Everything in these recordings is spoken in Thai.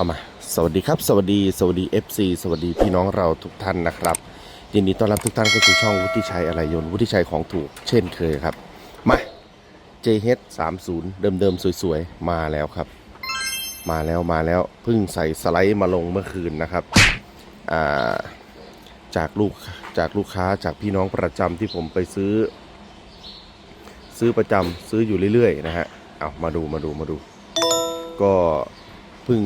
เอามา สวัสดีครับ สวัสดี สวัสดี FC สวัสดีพี่น้องเราทุกท่านนะครับ ยินดีต้อนรับทุกท่านเข้าสู่ช่องวุฒิชัยอะไรยนต์วุฒิชัยของถูกเช่นเคยครับ มา JH 30เดิมๆ สวยๆ มาแล้วครับ มาแล้วมาแล้วเพิ่งใส่สไลด์มาลงเมื่อคืนนะครับอ่าจากลูกจากลูกค้าจากพี่น้องประจำที่ผมไปซื้อ ซื้อประจำซื้ออยู่เรื่อยๆ นะฮะเอามาดูมาดูมาดู ก็เพิ่ง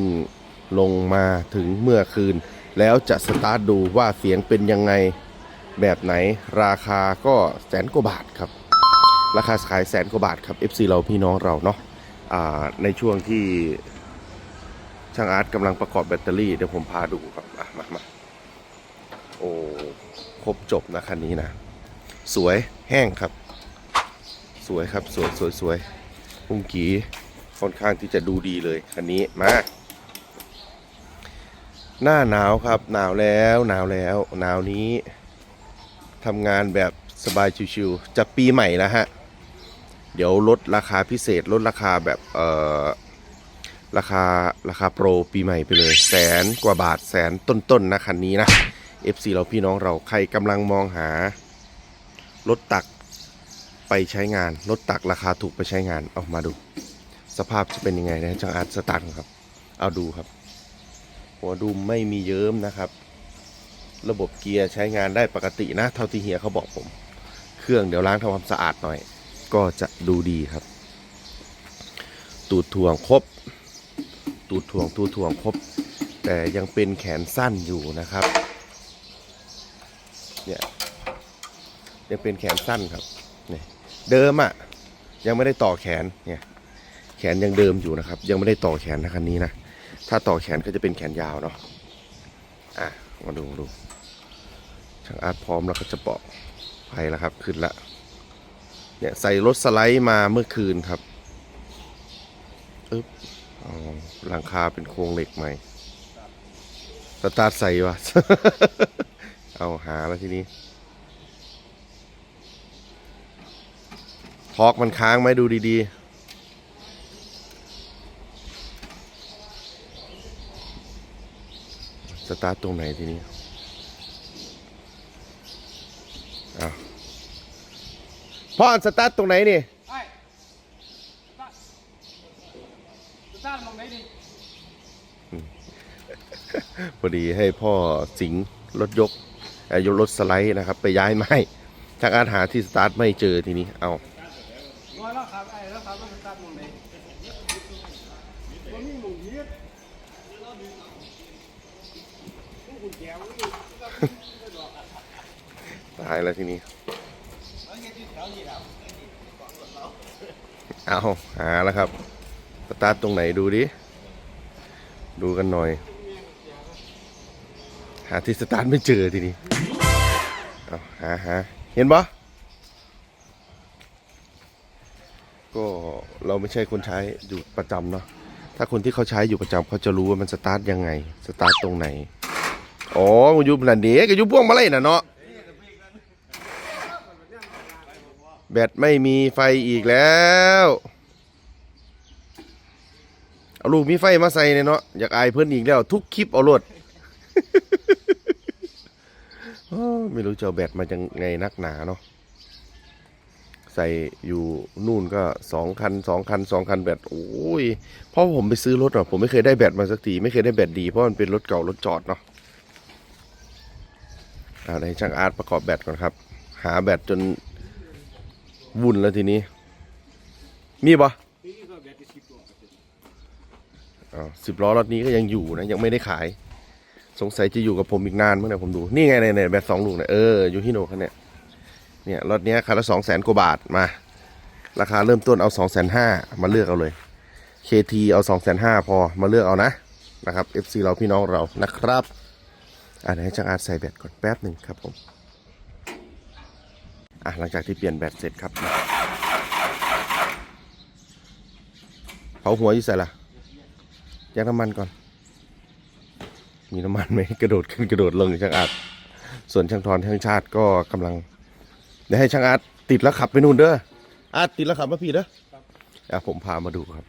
ลงมาถึงเมื่อคืน แล้วจะสตาร์ทดูว่าเสียงเป็นยังไงแบบไหนราคาก็แสนกว่าบาทครับ ราคาขายแสนกว่าบาทครับ FC เราพี่น้องเราเนาะในช่วงที่ช่างอาร์ตกำลังประกอบแบตเตอรี่เดี๋ยวผมพาดูครับมามาโอ้ครบจบนะคันนี้นะ สวยแห้งครับ สวยครับสวยสวยสวยพุ่งกีค่อนข้างที่จะดูดีเลยคันนี้มา หน้าหนาวครับ หนาวแล้วหนาวแล้ว หนาวนี้ทำงานแบบสบายชิวๆจะปีใหม่แล้วฮะ เดี๋ยวลดราคาพิเศษลดราคาแบบเอ่อราคาราคาโปรปีใหม่ไปเลยแสนกว่าบาทแสนต้นๆนะคันนี้นะ FC เราพี่น้องเราใครกำลังมองหารถตักไปใช้งานรถตักราคาถูกไปใช้งานเอามาดู สภาพจะเป็นยังไงนะจังอาร์ตสตาร์ทครับ เอาดูครับ หัวดุมไม่มีเยิ้มนะครับ ระบบเกียร์ใช้งานได้ปกตินะ เท่าที่เฮียเขาบอกผม เครื่องเดี๋ยวล้างทำความสะอาดหน่อย ก็จะดูดีครับ ตูดถ่วงครบ ตูดถ่วงตูดถ่วงครบ แต่ยังเป็นแขนสั้นอยู่นะครับ เนี่ยยังเป็นแขนสั้นครับเนี่ยเดิมอะ่ะยังไม่ได้ต่อแขนเนี่ยแขนยังเดิมอยู่นะครับ ยังไม่ได้ต่อแขนนะคันนี้นะ ถ้าต่อแขนก็จะเป็นแขนยาวเนาะอะมาดูมาดูช่างอาร์ตพร้อมแล้วก็จะบอกไปแล้วครับ ขึ้นละเนี่ยใส่รถสไลด์มาเมื่อคืนครับอึ๊บอ๋อหลังคาเป็นโครงเหล็กใหม่สตาร์ทใส่วะเอาหาแล้วทีนี้ทอกมันค้างไหมดูดีๆ สตาร์ทตรงไหนทีนี้อ้าวพ่อสตาร์ทตรงไหนนี่ไอ้ตาตาลงไหนดิพอดีให้พ่อสิงห์รถยกเอ่อยกรถสไลด์นะครับ ไปย้ายไม้จากอาหาที่สตาร์ทไม่เจอทีนี้เอา ร้อยแล้วครับไอ้แล้วครับว่าตาลงไหนมันมีหมูเยียดคุณแก้วนี่ ตายแล้วทีนี้ เอาหาแล้วครับสตาร์ทตรงไหนดูดิ ดูกันหน่อย หาที่สตาร์ทไม่เจอทีนี้ เอาหาหาเห็นปะก็เราไม่ใช่คนใช้อยู่ประจำเนาะ ถ้าคนที่เขาใช้อยู่ประจำเขาจะรู้ว่ามันสตาร์ทยังไง สตาร์ทตรงไหน อ๋อมันอยู่นั่นเด็กอยู่พวงมาเลยน่ะเนาะ แบตไม่มีไฟอีกแล้ว เอาลูกมีไฟมาใส่เนเนาะอยากอายเพื่อนอีกแล้ว ทุกคลิปเอารถไม่รู้จะเอาแบตมาจังไงนักหนาเนาะใส่อยู่นู่นก็สองคันสองคันสองคันแบตโอ้ยเพราะผมไปซื้อรถอะผมไม่เคยได้แบตมาสักทีไม่เคยได้แบตดีเพราะมันเป็นรถเก่ารถจอดเนาะเอาในช่างอาร์ตประกอบแบตก่อนครับ หาแบตจน วุ่นแล้วทีนี้ มีปะสิบตัวอ๋อสิบล้อรถนี้ก็ยังอยู่นะ ยังไม่ได้ขาย สงสัยจะอยู่กับผมอีกนานเมื่อไหร่ผมดู นี่ไงเนี่ยแบตสองลูกเนี่ยเออยูฮิโนะคันเนี่ยเนี่ยรถเนี้ยคันละสองแสนกว่าบาทมา ราคาเริ่มต้นเอาสองแสนห้ามาเลือกเอาเลย KT เอาสองแสนห้าพอมาเลือกเอานะนะครับ FC เราพี่น้องเรานะครับอ่าไหนจังอาร์ใส่แบตก่อนแป๊บหนึ่งครับผม อะหลังจากที่เปลี่ยนแบตเสร็จครับเผาหัวอยู่ใส่ละยักน้ำมันก่อน มีน้ำมันไหมกระโดดขึ้นกระโดดลงช่างอาร์ตส่วนช่างทอนช่างชาติก็กำลังเดี๋ยวให้ช่างอาร์ตติดแล้วขับไปนู่นเด้ออาร์ตติดแล้วขับมาพี่เด้ออะผมพามาดูครับ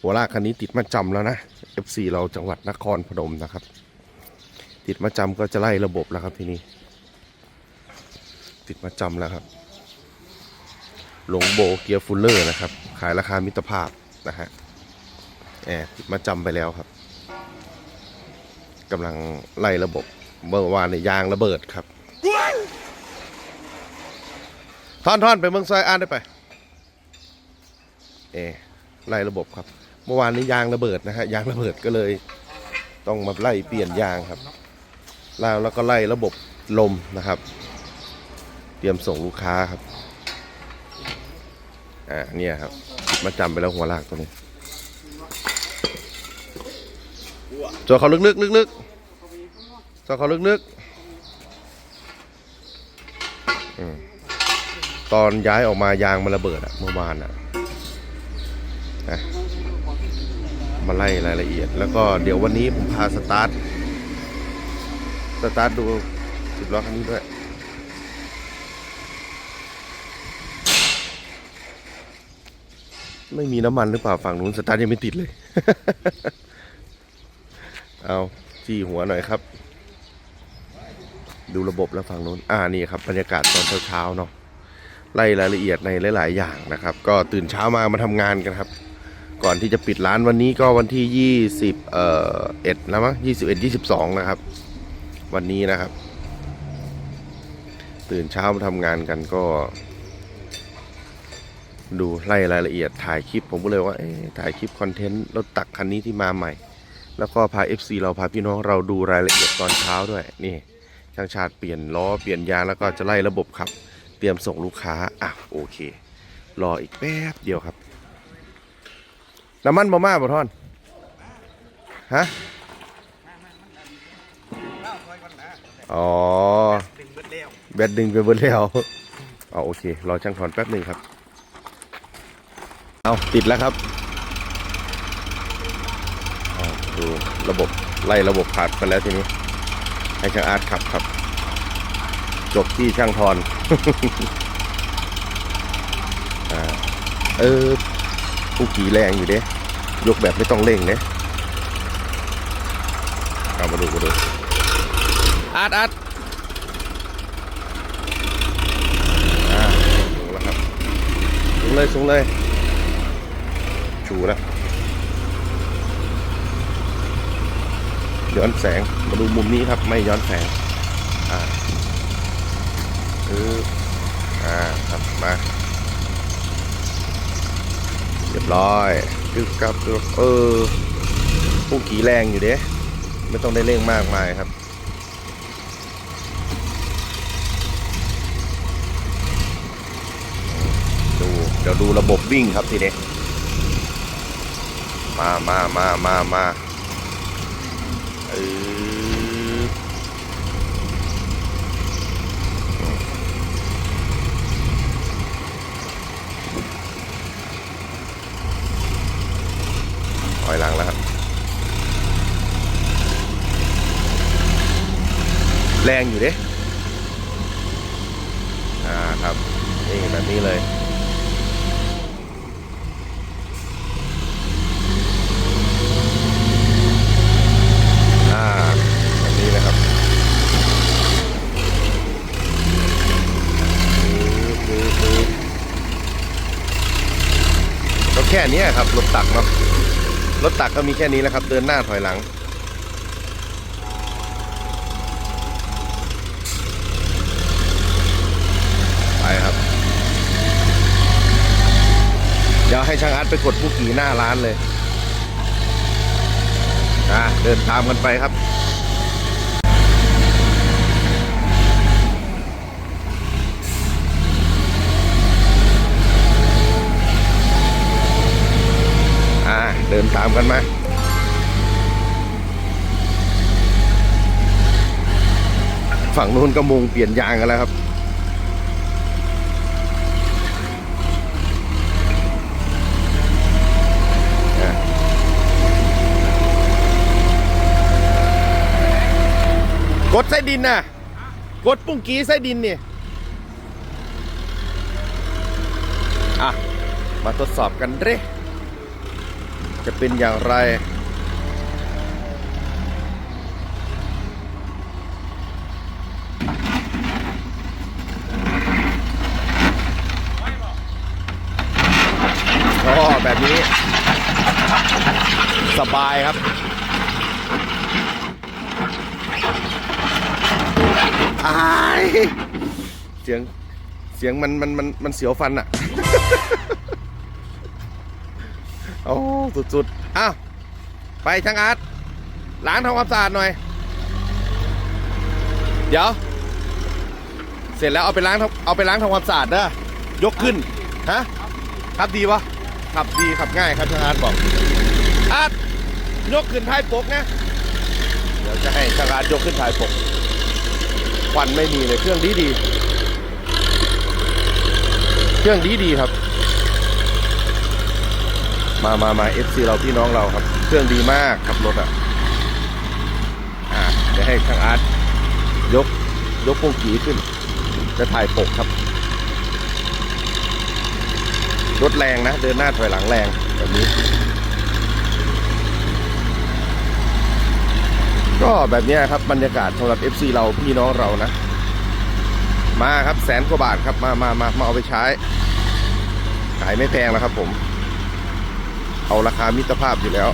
หัวลากคันนี้ติดมาจำแล้วนะ FC เราจังหวัดนครพนมนะครับ ติดมาจำก็จะไล่ระบบแล้วครับทีนี้ ติดมาจำแล้วครับ หลงโบเกียร์ฟูลเลอร์นะครับ ขายราคามิตรภาพนะฮะแอบติดมาจำไปแล้วครับกำลังไล่ระบบเมื่อวานเนี่ยางระเบิดครับท่อนท่อนไปเมืองซอยอ่านได้ไปเออไล่ระบบครับ เมื่อวานนี้ยางระเบิดนะฮะยางระเบิดก็เลย ต้องมาไล่เปลี่ยนยางครับ แล้วแล้วก็ไล่ระบบลมนะครับ เตรียมส่งลูกค้าครับ อ่าเนี่ยครับมาจำไปแล้วหัวลากตัวนี้จอเขาลึกๆลึกๆจอเขาลึกๆอืตอนย้ายออกมายางมันระเบิดอะเมื่อวานอะนะมาไล่รายละเอียด แล้วก็เดี๋ยววันนี้ผมพาสตาร์ทสตาร์ทดูสิบล้อคันนี้ด้วย ไม่มีน้ำมันหรือเปล่าฝั่งนู้นสตาร์ทยังไม่ติดเลย เอาจี้หัวหน่อยครับ ดูระบบแล้วฝั่งนู้น อ่านี่ครับบรรยากาศตอนเช้าๆเนาะไล่รายละเอียดในหลาย ๆ อย่างนะครับ ก็ตื่นเช้ามามาทำงานกันครับ ก่อนที่จะปิดร้านวันนี้ก็วันที่ยี่สิบเอ่อเอ็ดแล้วมั้งยี่สิบเอ็ดยี่สิบสองนะครับ วันนี้นะครับ ตื่นเช้ามาทำงานกันก็ ดูไล่รายละเอียดถ่ายคลิปผมก็เลยว่าเอ๊ะถ่ายคลิปคอนเทนต์รถตักคันนี้ที่มาใหม่ แล้วก็พา FC เราพาพี่น้องเราดูรายละเอียดตอนเช้าด้วยนี่ช่างชาติเปลี่ยนล้อเปลี่ยนยางแล้วก็จะไล่ระบบขับ เตรียมส่งลูกค้าอะโอเค รออีกแป๊บเดียวครับ น้ำมันบ่มาบ่ท่อนฮะอ๋อแบตดึงไปเบนแล้วเอาโอเครอช่างถอนแป๊บหนึ่งครับ เอาติดแล้วครับดูระบบไล่ระบบขาดไปแล้วทีนี้ ให้ช่างอาร์ตขับครับ จบที่ช่างทอนอเออผู้ขี่แรงอยู่เด้ยกแบบไม่ต้องเร่งเด้เอามาดูมาดูอาร์ตอาร์ตสูงแล้วครับสูงเลยสูงเลย ชูแล้วย้อนแสงมาดูมุมนี้ครับ ไม่ย้อนแสง อ่าเอออ่าครับมาเรียบร้อยกึกกับเออผู้ขี่แรงอยู่เด้ไม่ต้องได้เร่งมากมายครับดูเดี๋ยวดูระบบวิ่งครับทีนี้ มามามามามาเออถอยหลังแล้วครับ แรงอยู่เด้อ่าครับ นี่แบบนี้เลย อ่าแบบนี้นะครับปึ๊บปึ๊บปึ๊บก็แค่เนี้ครับรถตักเนาะรถตักก็มีแค่นี้แหละครับ เดินหน้าถอยหลัง ไปครับ เดี๋ยวให้ช่างอาร์ตไปกดผู้ขี่หน้าร้านเลยอะเดินตามกันไปครับ อ่า เดินตามกันมาฝั่งนู้นก็มุงเปลี่ยนยางกันแล้วครับกดไส้ดินน่ะ กดปุ้งกี้ไส้ดินเนี่ยอะ มาทดสอบกันเด้ จะเป็นอย่างไร ก็แบบนี้ สบายครับ อาย เสียง เสียงมันมันมันมันเสียวฟันอะ โอ้สุดๆอ้าวไปช่างอาร์ตล้างทำความสะอาดหน่อย เดี๋ยว เสร็จแล้วเอาไปล้างทำเอาไปล้างทำความสะอาดเด้อยกขึ้นฮะขับดีปะขับดีขับง่ายครับช่างอาร์ตบอกอาร์ตยกขึ้นท้ายปกนะเดี๋ยวจะให้ช่างอาร์ตยกขึ้นท้ายปกควันไม่มีเลยเครื่องดีดีเครื่องดีดีครับ มามามา FC เราพี่น้องเราครับ เครื่องดีมากครับรถอะอ่าเดี๋ยวให้ช่างอาร์ตยกยกโป่งกีขึ้น จะถ่ายปกครับ รถแรงนะ เดินหน้าถอยหลังแรงแบบนี้ ก็แบบนี้ครับบรรยากาศสำหรับ FC เราพี่น้องเรานะ มาครับแสนกว่าบาทครับมามามามาเอาไปใช้ ขายไม่แพงแล้วครับผม เอาราคามิตรภาพอยู่แล้ว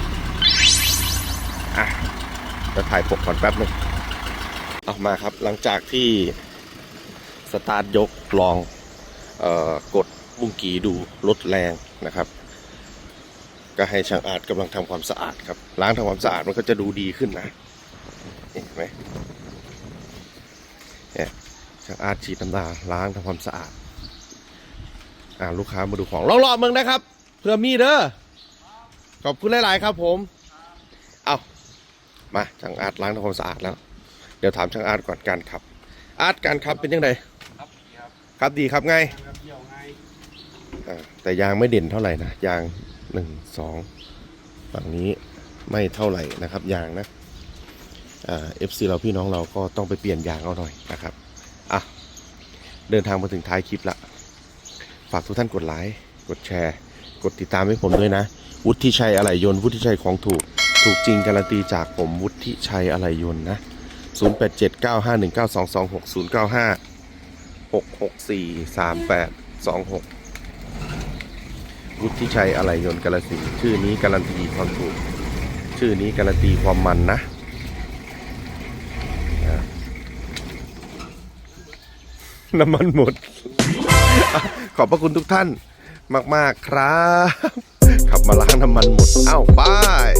อะจะถ่ายปกก่อนแป๊บหนึงเอามาครับหลังจากที่สตาร์ทยกลองเอ่อกดบุ้งกีดูลดแรงนะครับ ก็ให้ช่างอาร์ตกำลังทำความสะอาดครับล้างทำความสะอาดมันก็จะดูดีขึ้นนะเห็นไหมเนี่ยช่างอาร์ตฉีดน้ำตาล้างทำความสะอาดอ่าลูกค้ามาดูของรอบๆมืองนะครับ เพื่อมีเด้อ ขอบคุณหลาย ๆ ครับผม เอามาช่างอาร์ตล้างทำความสะอาดแล้ว เดี๋ยวถามช่างอาร์ตก่อนการขับ อาร์ตการขับเป็นยังไงครับครับครับดีครับไงแบบเดี่ยวไงอ่าแต่ยางไม่เด่นเท่าไหร่นะยางหนึ่งสองฝั่งนี้ไม่เท่าไหร่นะครับยางนะอ่าเอฟซีเราพี่น้องเราก็ต้องไปเปลี่ยนยางเอาหน่อยนะครับอะเดินทางมาถึงท้ายคลิปละ ฝากทุกท่านกดไลค์กดแชร์ กดติดตามให้ผมด้วยนะ วุฒิชัยอะไหล่ยนต์วุฒิชัยของถูก ถูกจริงการันตีจากผมวุฒิชัยอะไหล่ยนต์นะ 0879519226 095 6643826 วุฒิชัยอะไหล่ยนต์กาลสินชื่อนี้การันตีความถูก ชื่อนี้การันตีความมันนะน้ำมันหมด ขอบพระคุณทุกท่าน มากๆครับ ขับมาล้างน้ำมันหมดอ้าวบาย